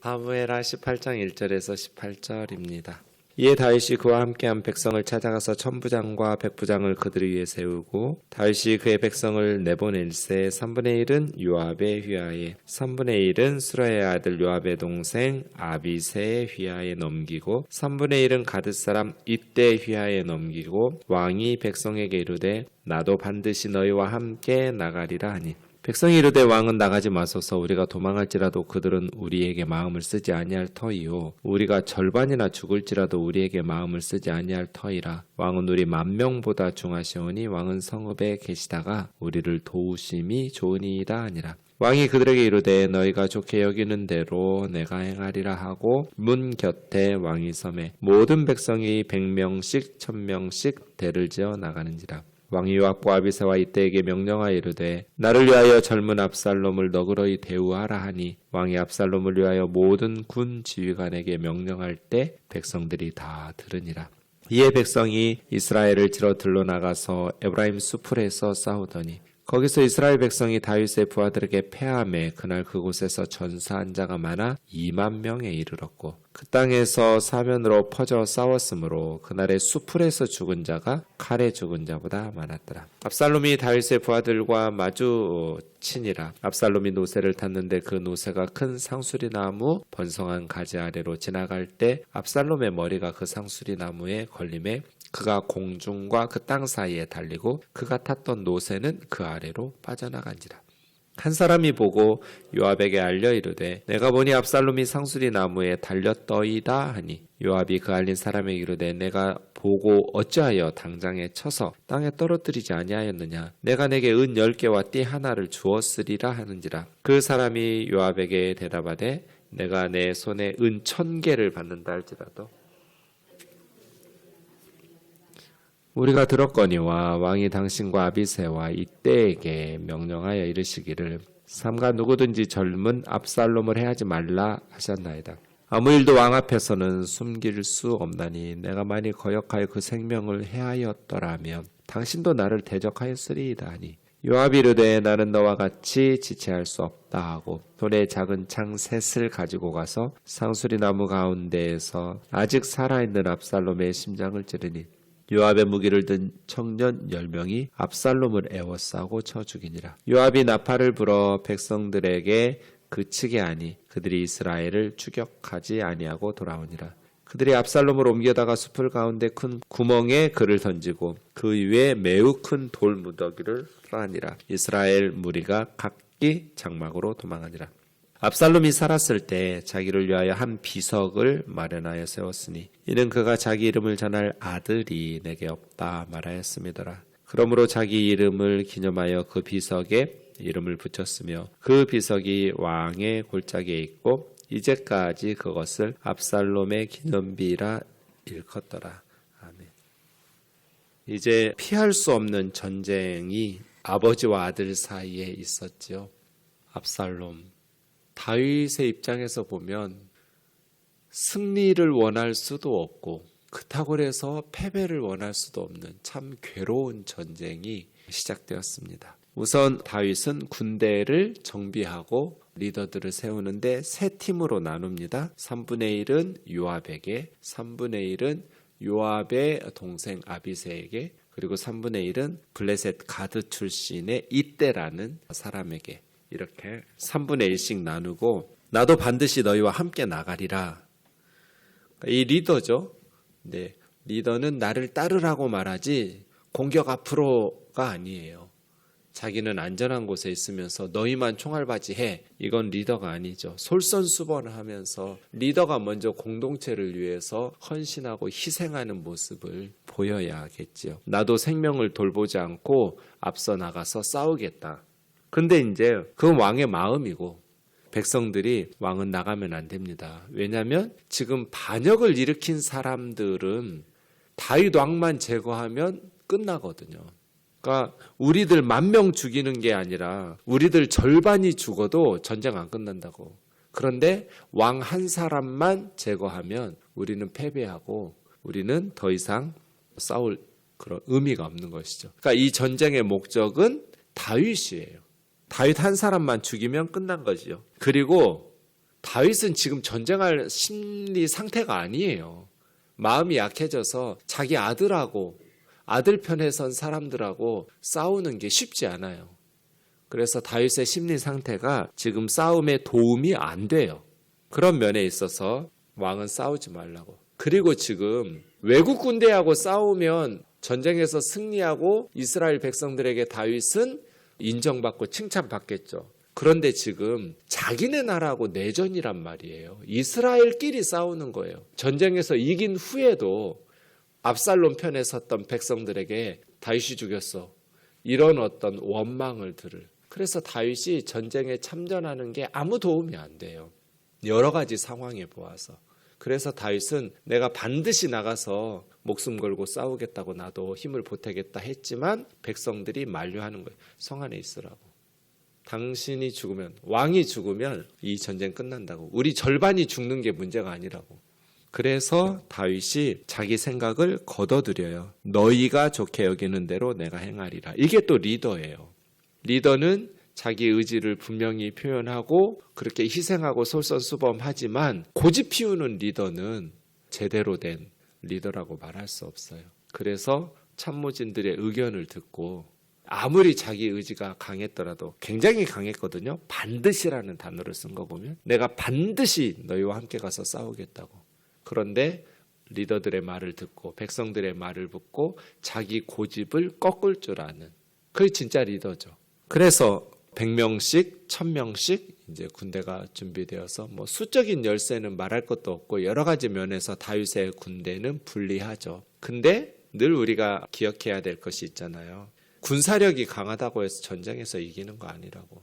아무에라 18장 1절에서 18절입니다. 이에 다윗이 그와 함께한 백성을 찾아가서 천부장과 백부장을 그들을 위해 세우고 다윗이 그의 백성을 내보낼세 3분의 1은 요압의 휘하에 3분의 1은 수라의 아들 요압의 동생 아비세의 휘하에 넘기고 3분의 1은 가드 사람 이때 휘하에 넘기고 왕이 백성에게 이르되 나도 반드시 너희와 함께 나가리라 하니 백성이 이르되 왕은 나가지 마소서. 우리가 도망할지라도 그들은 우리에게 마음을 쓰지 아니할 터이요. 우리가 절반이나 죽을지라도 우리에게 마음을 쓰지 아니할 터이라. 왕은 우리 만 명보다 중하시오니 왕은 성읍에 계시다가 우리를 도우심이 좋으니이다 아니라. 왕이 그들에게 이르되 너희가 좋게 여기는 대로 내가 행하리라 하고 문 곁에 왕이 섬에 모든 백성이 백명씩 천명씩 대를 지어 나가는지라 왕이 요압과 아비세와 이때에게 명령하여 이르되 나를 위하여 젊은 압살롬을 너그러이 대우하라 하니 왕이 압살롬을 위하여 모든 군 지휘관에게 명령할 때 백성들이 다 들으니라. 이에 백성이 이스라엘을 치러 들러 나가서 에브라임 수풀에서 싸우더니 거기서 이스라엘 백성이 다윗의 부하들에게 패함에 그날 그곳에서 전사 한 자가 많아 2만 명에 이르렀고 그 땅에서 사면으로 퍼져 싸웠으므로 그날의 수풀에서 죽은 자가 칼에 죽은 자보다 많았더라. 압살롬이 다윗의 부하들과 마주 치니라. 압살롬이 노새를 탔는데 그 노새가 큰 상수리 나무 번성한 가지 아래로 지나갈 때 압살롬의 머리가 그 상수리 나무에 걸림에 그가 공중과 그 땅 사이에 달리고 그가 탔던 노새는 그 아래로 빠져나간지라. 한 사람이 보고 요압에게 알려 이르되 내가 보니 압살롬이 상수리 나무에 달렸더이다 하니 요압이 그 알린 사람에게 이르되 내가 보고 어찌하여 당장에 쳐서 땅에 떨어뜨리지 아니하였느냐 내가 내게 은 열 개와 띠 하나를 주었으리라 하는지라 그 사람이 요압에게 대답하되 내가 내 손에 은 천 개를 받는다 할지라도 우리가 들었거니와 왕이 당신과 아비세와 이때에게 명령하여 이르시기를 삼가 누구든지 젊은 압살롬을 해하지 말라 하셨나이다. 아무 일도 왕 앞에서는 숨길 수 없나니 내가 만일 거역하여 그 생명을 해하였더라면 당신도 나를 대적하였으리이다 하니 요압이 이르되 나는 너와 같이 지체할 수 없다 하고 손에 작은 창 셋을 가지고 가서 상수리 나무 가운데에서 아직 살아있는 압살롬의 심장을 찌르니 요압의 무기를 든 청년 열 명이 압살롬을 애워싸고 쳐 죽이니라. 요압이 나팔을 불어 백성들에게 그치게 하니 그들이 이스라엘을 추격하지 아니하고 돌아오니라. 그들이 압살롬을 옮겨다가 숲을 가운데 큰 구멍에 그를 던지고 그 위에 매우 큰 돌 무더기를 쌓으니라. 이스라엘 무리가 각기 장막으로 도망하니라. 압살롬이 살았을 때 자기를 위하여 한 비석을 마련하여 세웠으니 이는 그가 자기 이름을 전할 아들이 내게 없다 말하였음이더라. 그러므로 자기 이름을 기념하여 그 비석에 이름을 붙였으며 그 비석이 왕의 골짜기에 있고 이제까지 그것을 압살롬의 기념비라 일컫더라. 아멘. 이제 피할 수 없는 전쟁이 아버지와 아들 사이에 있었지요. 압살롬 다윗의 입장에서 보면 승리를 원할 수도 없고 그렇다고 해서 패배를 원할 수도 없는 참 괴로운 전쟁이 시작되었습니다. 우선 다윗은 군대를 정비하고 리더들을 세우는데 세 팀으로 나눕니다. 3분의 1은 요압에게, 3분의 1은 요압의 동생 아비세에게, 그리고 3분의 1은 블레셋 가드 출신의 이때라는 사람에게 이렇게 3분의 1씩 나누고 나도 반드시 너희와 함께 나가리라. 이 리더죠. 네. 리더는 나를 따르라고 말하지 공격 앞으로가 아니에요. 자기는 안전한 곳에 있으면서 너희만 총알바지해. 이건 리더가 아니죠. 솔선수범하면서 리더가 먼저 공동체를 위해서 헌신하고 희생하는 모습을 보여야겠지요. 나도 생명을 돌보지 않고 앞서 나가서 싸우겠다. 근데 이제 그건 왕의 마음이고 백성들이 왕은 나가면 안 됩니다. 왜냐하면 지금 반역을 일으킨 사람들은 다윗 왕만 제거하면 끝나거든요. 그러니까 우리들 만 명 죽이는 게 아니라 우리들 절반이 죽어도 전쟁 안 끝난다고. 그런데 왕 한 사람만 제거하면 우리는 패배하고 우리는 더 이상 싸울 그런 의미가 없는 것이죠. 그러니까 이 전쟁의 목적은 다윗이에요. 다윗 한 사람만 죽이면 끝난 거지요. 그리고 다윗은 지금 전쟁할 심리 상태가 아니에요. 마음이 약해져서 자기 아들하고 아들 편에 선 사람들하고 싸우는 게 쉽지 않아요. 그래서 다윗의 심리 상태가 지금 싸움에 도움이 안 돼요. 그런 면에 있어서 왕은 싸우지 말라고. 그리고 지금 외국 군대하고 싸우면 전쟁에서 승리하고 이스라엘 백성들에게 다윗은 인정받고 칭찬받겠죠. 그런데 지금 자기네 나라하고 내전이란 말이에요. 이스라엘끼리 싸우는 거예요. 전쟁에서 이긴 후에도 압살롬 편에 섰던 백성들에게 다윗이 죽였어. 이런 어떤 원망을 들을. 그래서 다윗이 전쟁에 참전하는 게 아무 도움이 안 돼요. 여러 가지 상황에 보아서. 그래서 다윗은 내가 반드시 나가서 목숨 걸고 싸우겠다고 나도 힘을 보태겠다 했지만 백성들이 만류하는 거예요. 성 안에 있으라고. 당신이 죽으면 왕이 죽으면 이 전쟁 끝난다고. 우리 절반이 죽는 게 문제가 아니라고. 그래서 다윗이 자기 생각을 걷어들여요. 너희가 좋게 여기는 대로 내가 행하리라. 이게 또 리더예요. 리더는 자기 의지를 분명히 표현하고 그렇게 희생하고 솔선수범하지만 고집 피우는 리더는 제대로 된 리더라고 말할 수 없어요. 그래서 참모진들의 의견을 듣고 아무리 자기 의지가 강했더라도 굉장히 강했거든요. 반드시라는 단어를 쓴 거 보면 내가 반드시 너희와 함께 가서 싸우겠다고. 그런데 리더들의 말을 듣고 백성들의 말을 듣고 자기 고집을 꺾을 줄 아는 그게 진짜 리더죠. 그래서 100명씩, 1000명씩 이제 군대가 준비되어서 뭐 수적인 열세는 말할 것도 없고 여러 가지 면에서 다윗의 군대는 불리하죠. 근데 늘 우리가 기억해야 될 것이 있잖아요. 군사력이 강하다고 해서 전쟁에서 이기는 거 아니라고.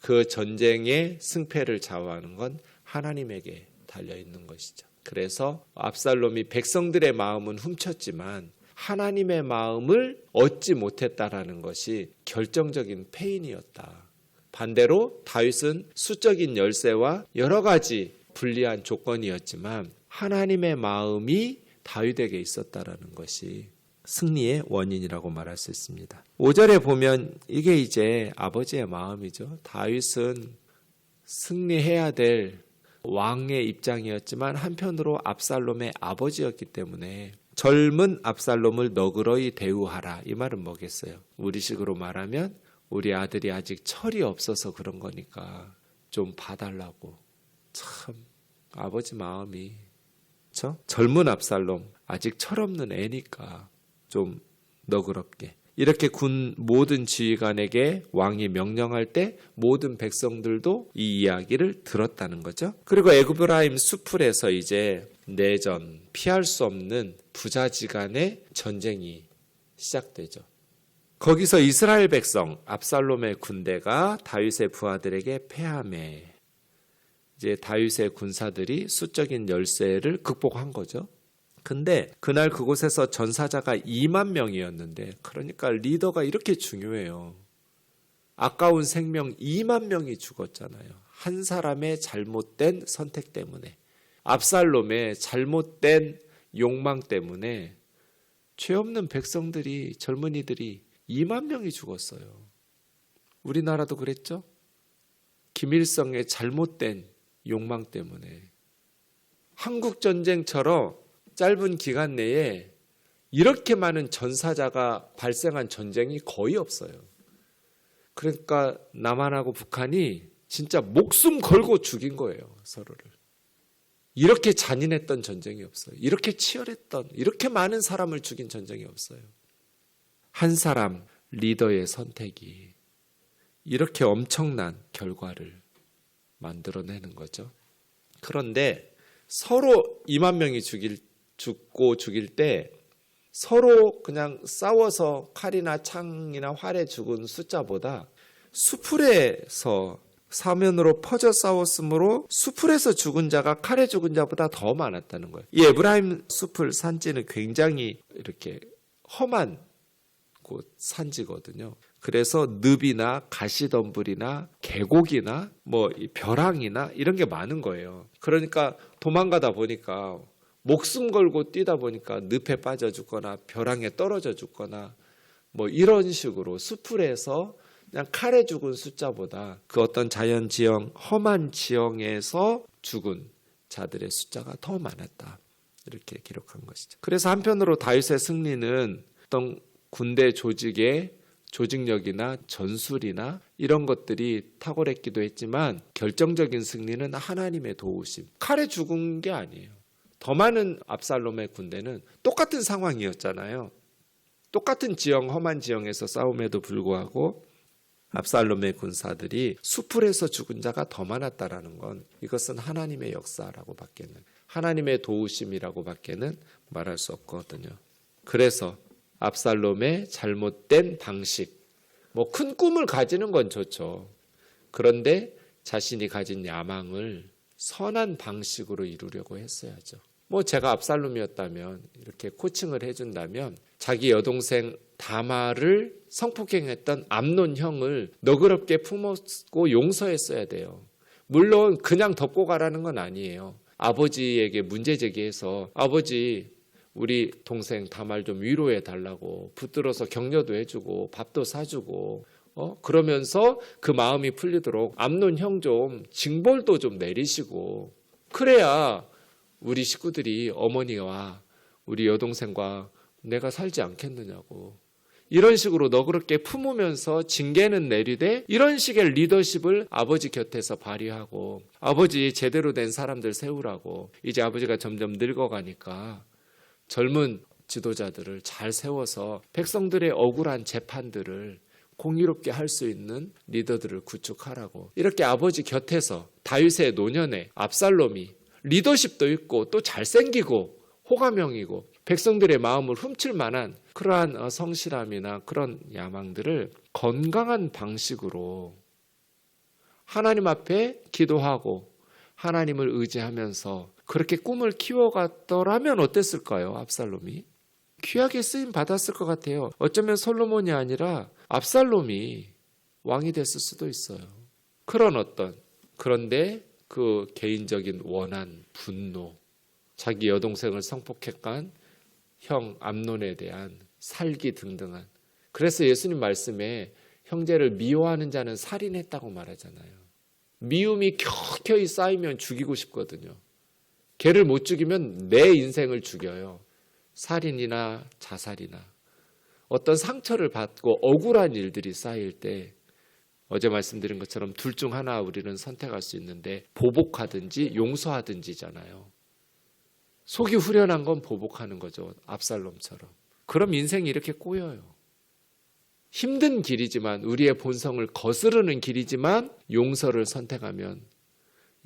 그 전쟁의 승패를 좌우하는 건 하나님에게 달려 있는 것이죠. 그래서 압살롬이 백성들의 마음은 훔쳤지만 하나님의 마음을 얻지 못했다라는 것이 결정적인 패인이었다. 반대로 다윗은 수적인 열쇠와 여러 가지 불리한 조건이었지만 하나님의 마음이 다윗에게 있었다라는 것이 승리의 원인이라고 말할 수 있습니다. 5절에 보면 이게 이제 아버지의 마음이죠. 다윗은 승리해야 될 왕의 입장이었지만 한편으로 압살롬의 아버지였기 때문에 젊은 압살롬을 너그러이 대우하라. 이 말은 뭐겠어요? 우리식으로 말하면 우리 아들이 아직 철이 없어서 그런 거니까 좀 봐달라고. 참 아버지 마음이 저 젊은 압살롬 아직 철없는 애니까 좀 너그럽게 이렇게 군 모든 지휘관에게 왕이 명령할 때 모든 백성들도 이 이야기를 들었다는 거죠. 그리고 에그브라임 수풀에서 이제 내전 피할 수 없는 부자지간의 전쟁이 시작되죠. 거기서 이스라엘 백성 압살롬의 군대가 다윗의 부하들에게 패함에 이제 다윗의 군사들이 수적인 열세를 극복한 거죠. 근데 그날 그곳에서 전사자가 2만 명이었는데 그러니까 리더가 이렇게 중요해요. 아까운 생명 2만 명이 죽었잖아요. 한 사람의 잘못된 선택 때문에 압살롬의 잘못된 욕망 때문에 죄 없는 백성들이 젊은이들이 2만 명이 죽었어요. 우리나라도 그랬죠? 김일성의 잘못된 욕망 때문에 한국 전쟁처럼 짧은 기간 내에 이렇게 많은 전사자가 발생한 전쟁이 거의 없어요. 그러니까 남한하고 북한이 진짜 목숨 걸고 죽인 거예요, 서로를. 이렇게 잔인했던 전쟁이 없어요. 이렇게 치열했던, 이렇게 많은 사람을 죽인 전쟁이 없어요. 한 사람 리더의 선택이 이렇게 엄청난 결과를 만들어내는 거죠. 그런데 서로 2만 명이 죽일 죽고 죽일 때 서로 그냥 싸워서 칼이나 창이나 활에 죽은 숫자보다 수풀에서 사면으로 퍼져 싸웠으므로 수풀에서 죽은 자가 칼에 죽은 자보다 더 많았다는 거예요. 이 에브라임 수풀 산지는 굉장히 이렇게 험한 곳 산지거든요. 그래서 늪이나 가시덤불이나 계곡이나 뭐 벼랑이나 이런 게 많은 거예요. 그러니까 도망가다 보니까 목숨 걸고 뛰다 보니까 늪에 빠져 죽거나 벼랑에 떨어져 죽거나 뭐 이런 식으로 수풀에서 그냥 칼에 죽은 숫자보다 그 어떤 자연 지형, 험한 지형에서 죽은 자들의 숫자가 더 많았다. 이렇게 기록한 것이죠. 그래서 한편으로 다윗의 승리는 어떤 군대 조직의 조직력이나 전술이나 이런 것들이 탁월했기도 했지만 결정적인 승리는 하나님의 도우심. 칼에 죽은 게 아니에요. 더 많은 압살롬의 군대는 똑같은 상황이었잖아요. 똑같은 지형, 험한 지형에서 싸움에도 불구하고 압살롬의 군사들이 수풀에서 죽은 자가 더 많았다라는 건 이것은 하나님의 역사라고 밖에는 하나님의 도우심이라고 밖에는 말할 수 없거든요. 그래서 압살롬의 잘못된 방식, 뭐 큰 꿈을 가지는 건 좋죠. 그런데 자신이 가진 야망을 선한 방식으로 이루려고 했어야죠. 뭐 제가 압살롬이었다면 이렇게 코칭을 해준다면 자기 여동생 다마를 성폭행했던 암논 형을 너그럽게 품었고 용서했어야 돼요. 물론 그냥 덮고 가라는 건 아니에요. 아버지에게 문제 제기해서 아버지 우리 동생 다말 좀 위로해 달라고 붙들어서 격려도 해주고 밥도 사주고 어? 그러면서 그 마음이 풀리도록 암논 형좀 징벌도 좀 내리시고 그래야 우리 식구들이 어머니와 우리 여동생과 내가 살지 않겠느냐고. 이런 식으로 너그럽게 품으면서 징계는 내리되 이런 식의 리더십을 아버지 곁에서 발휘하고 아버지 제대로 된 사람들 세우라고 이제 아버지가 점점 늙어가니까 젊은 지도자들을 잘 세워서 백성들의 억울한 재판들을 공의롭게 할 수 있는 리더들을 구축하라고. 이렇게 아버지 곁에서 다윗의 노년에 압살롬이 리더십도 있고 또 잘생기고 호감형이고 백성들의 마음을 훔칠 만한 그러한 어, 성실함이나 그런 야망들을 건강한 방식으로 하나님 앞에 기도하고 하나님을 의지하면서 그렇게 꿈을 키워갔더라면 어땠을까요? 압살롬이 귀하게 쓰임 받았을 것 같아요. 어쩌면 솔로몬이 아니라 압살롬이 왕이 됐을 수도 있어요. 그런 어떤 그런데 그 개인적인 원한, 분노, 자기 여동생을 성폭행한 형 암론에 대한 살기 등등한 그래서 예수님 말씀에 형제를 미워하는 자는 살인했다고 말하잖아요. 미움이 켜켜이 쌓이면 죽이고 싶거든요. 걔를 못 죽이면 내 인생을 죽여요. 살인이나 자살이나 어떤 상처를 받고 억울한 일들이 쌓일 때 어제 말씀드린 것처럼 둘 중 하나 우리는 선택할 수 있는데 보복하든지 용서하든지잖아요. 속이 후련한 건 보복하는 거죠. 압살롬처럼. 그럼 인생이 이렇게 꼬여요. 힘든 길이지만 우리의 본성을 거스르는 길이지만 용서를 선택하면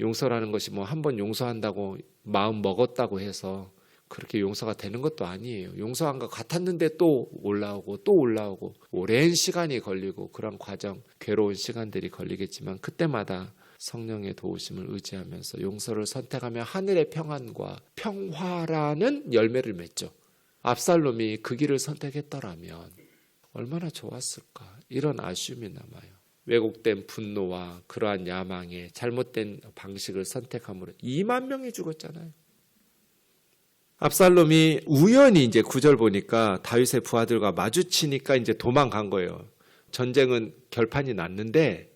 용서라는 것이 뭐 한 번 용서한다고 마음 먹었다고 해서 그렇게 용서가 되는 것도 아니에요. 용서한 것 같았는데 또 올라오고 또 올라오고 오랜 시간이 걸리고 그런 과정, 괴로운 시간들이 걸리겠지만 그때마다 성령의 도우심을 의지하면서 용서를 선택하면 하늘의 평안과 평화라는 열매를 맺죠. 압살롬이 그 길을 선택했더라면 얼마나 좋았을까 이런 아쉬움이 남아요. 왜곡된 분노와 그러한 야망에 잘못된 방식을 선택함으로 2만 명이 죽었잖아요. 압살롬이 우연히 이제 구절 보니까 다윗의 부하들과 마주치니까 이제 도망간 거예요. 전쟁은 결판이 났는데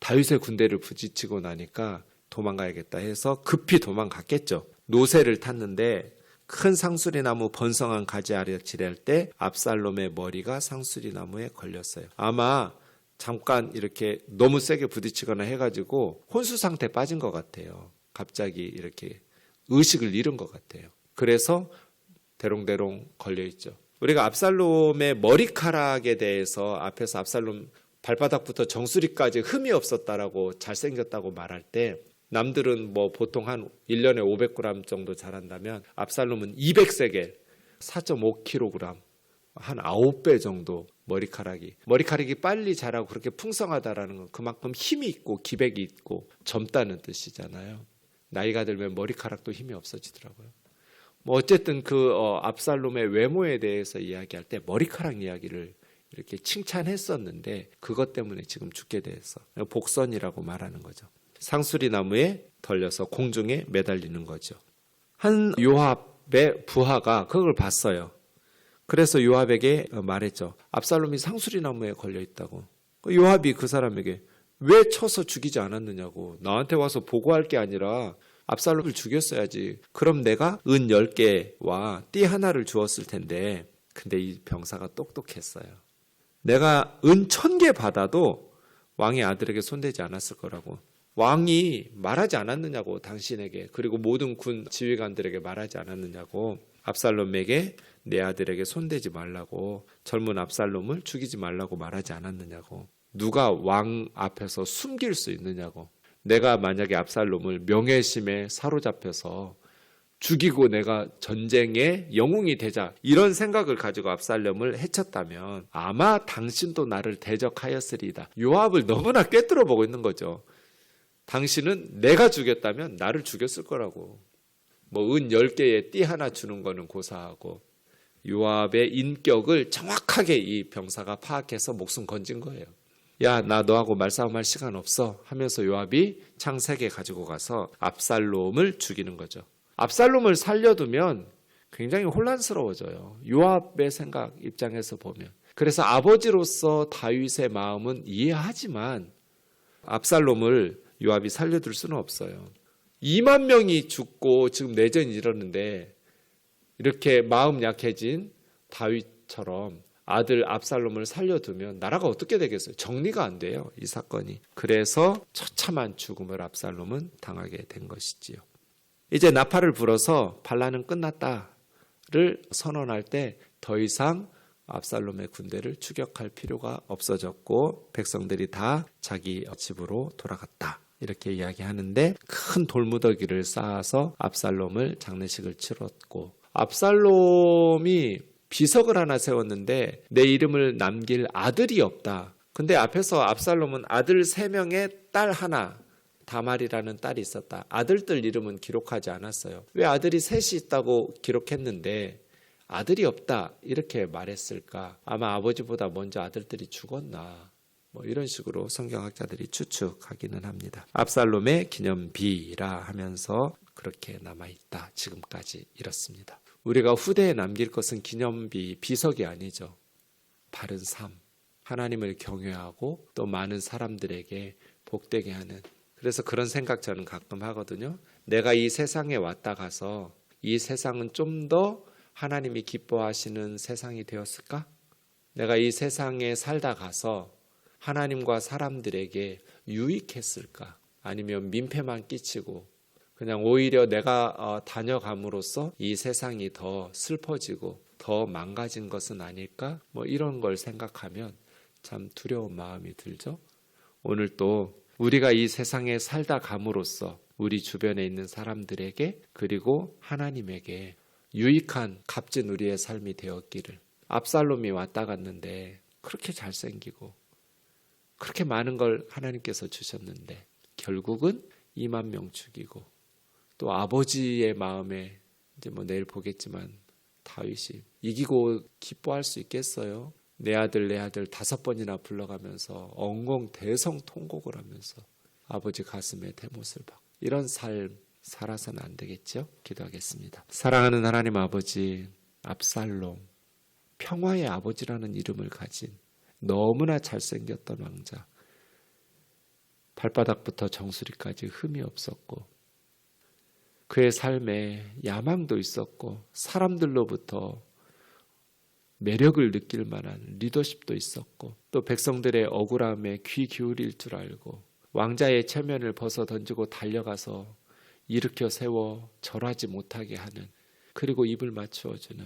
다윗의 군대를 부딪히고 나니까 도망가야겠다 해서 급히 도망갔겠죠. 노새를 탔는데 큰 상수리 나무 번성한 가지 아래 지낼 때 압살롬의 머리가 상수리 나무에 걸렸어요. 아마 잠깐 이렇게 너무 세게 부딪히거나 해가지고 혼수 상태 빠진 것 같아요. 갑자기 이렇게 의식을 잃은 것 같아요. 그래서 대롱대롱 걸려 있죠. 우리가 압살롬의 머리카락에 대해서 앞에서 압살롬 발바닥부터 정수리까지 흠이 없었다라고 잘생겼다고 말할 때 남들은 뭐 보통 한 1년에 500g 정도 자란다면 압살롬은 200세겔 4.5kg 한 9배 정도 머리카락이 머리카락이 빨리 자라고 그렇게 풍성하다라는 건 그만큼 힘이 있고 기백이 있고 젊다는 뜻이잖아요. 나이가 들면 머리카락도 힘이 없어지더라고요. 뭐 어쨌든 그 어, 압살롬의 외모에 대해서 이야기할 때 머리카락 이야기를 이렇게 칭찬했었는데 그것 때문에 지금 죽게 돼서 복선이라고 말하는 거죠. 상수리 나무에 덜려서 공중에 매달리는 거죠. 한 요압의 부하가 그걸 봤어요. 그래서 요압에게 말했죠. 압살롬이 상수리 나무에 걸려 있다고. 요압이 그 사람에게 왜 쳐서 죽이지 않았느냐고 나한테 와서 보고할 게 아니라 압살롬을 죽였어야지. 그럼 내가 은 10개와 띠 하나를 주었을 텐데 근데 이 병사가 똑똑했어요. 내가 은 1000개 받아도 왕의 아들에게 손대지 않았을 거라고. 왕이 말하지 않았느냐고 당신에게 그리고 모든 군 지휘관들에게 말하지 않았느냐고 압살롬에게 내 아들에게 손대지 말라고 젊은 압살롬을 죽이지 말라고 말하지 않았느냐고 누가 왕 앞에서 숨길 수 있느냐고 내가 만약에 압살롬을 명예심에 사로잡혀서 죽이고 내가 전쟁의 영웅이 되자 이런 생각을 가지고 압살롬을 해쳤다면 아마 당신도 나를 대적하였으리이다. 요압을 너무나 꿰뚫어 보고 있는 거죠. 당신은 내가 죽였다면 나를 죽였을 거라고. 뭐 은 10개에 띠 하나 주는 거는 고사하고 요압의 인격을 정확하게 이 병사가 파악해서 목숨 건진 거예요. 야, 나 너하고 말싸움할 시간 없어 하면서 요압이 창세개 가지고 가서 압살롬을 죽이는 거죠. 압살롬을 살려두면 굉장히 혼란스러워져요. 요압의 생각 입장에서 보면. 그래서 아버지로서 다윗의 마음은 이해하지만 압살롬을 요압이 살려둘 수는 없어요. 2만 명이 죽고 지금 내전이 일었는데 이렇게 마음 약해진 다윗처럼 아들 압살롬을 살려두면 나라가 어떻게 되겠어요? 정리가 안 돼요. 이 사건이. 그래서 처참한 죽음을 압살롬은 당하게 된 것이지요. 이제 나팔을 불어서 반란은 끝났다를 선언할 때 더 이상 압살롬의 군대를 추격할 필요가 없어졌고 백성들이 다 자기 집으로 돌아갔다. 이렇게 이야기하는데 큰 돌무더기를 쌓아서 압살롬을 장례식을 치렀고 압살롬이 비석을 하나 세웠는데 내 이름을 남길 아들이 없다. 근데 앞에서 압살롬은 아들 세 명에 딸 하나 다말이라는 딸이 있었다. 아들들 이름은 기록하지 않았어요. 왜 아들이 셋이 있다고 기록했는데 아들이 없다 이렇게 말했을까? 아마 아버지보다 먼저 아들들이 죽었나? 뭐 이런 식으로 성경학자들이 추측하기는 합니다. 압살롬의 기념비라 하면서 그렇게 남아 있다. 지금까지 이렇습니다. 우리가 후대에 남길 것은 기념비, 비석이 아니죠. 바른 삶, 하나님을 경외하고 또 많은 사람들에게 복되게 하는 그래서 그런 생각 저는 가끔 하거든요. 내가 이 세상에 왔다 가서 이 세상은 좀 더 하나님이 기뻐하시는 세상이 되었을까? 내가 이 세상에 살다 가서 하나님과 사람들에게 유익했을까? 아니면 민폐만 끼치고 그냥 오히려 내가 어, 다녀감으로써 이 세상이 더 슬퍼지고 더 망가진 것은 아닐까? 뭐 이런 걸 생각하면 참 두려운 마음이 들죠. 오늘 또 우리가 이 세상에 살다 감으로써 우리 주변에 있는 사람들에게 그리고 하나님에게 유익한 값진 우리의 삶이 되었기를 압살롬이 왔다 갔는데 그렇게 잘생기고 그렇게 많은 걸 하나님께서 주셨는데 결국은 2만 명 죽이고 또 아버지의 마음에 이제 뭐 내일 보겠지만 다윗이 이기고 기뻐할 수 있겠어요? 내 아들 내 아들 다섯 번이나 불러가면서 엉엉 대성 통곡을 하면서 아버지 가슴에 대못을 박고 이런 삶 살아서는 안 되겠죠? 기도하겠습니다. 사랑하는 하나님 아버지 압살롬 평화의 아버지라는 이름을 가진 너무나 잘생겼던 왕자 발바닥부터 정수리까지 흠이 없었고 그의 삶에 야망도 있었고 사람들로부터 매력을 느낄 만한 리더십도 있었고 또 백성들의 억울함에 귀 기울일 줄 알고 왕자의 체면을 벗어 던지고 달려가서 일으켜 세워 절하지 못하게 하는 그리고 입을 맞추어 주는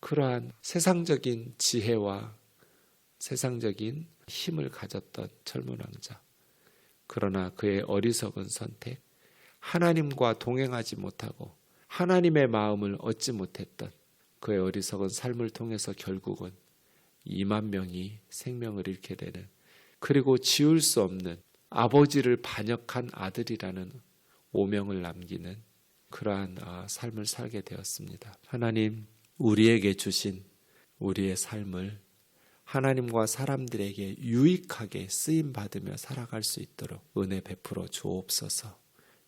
그러한 세상적인 지혜와 세상적인 힘을 가졌던 젊은 왕자. 그러나 그의 어리석은 선택, 하나님과 동행하지 못하고 하나님의 마음을 얻지 못했던 그의 어리석은 삶을 통해서 결국은 2만 명이 생명을 잃게 되는 그리고 지울 수 없는 아버지를 반역한 아들이라는 오명을 남기는 그러한 아, 삶을 살게 되었습니다. 하나님 우리에게 주신 우리의 삶을 하나님과 사람들에게 유익하게 쓰임 받으며 살아갈 수 있도록 은혜 베풀어 주옵소서.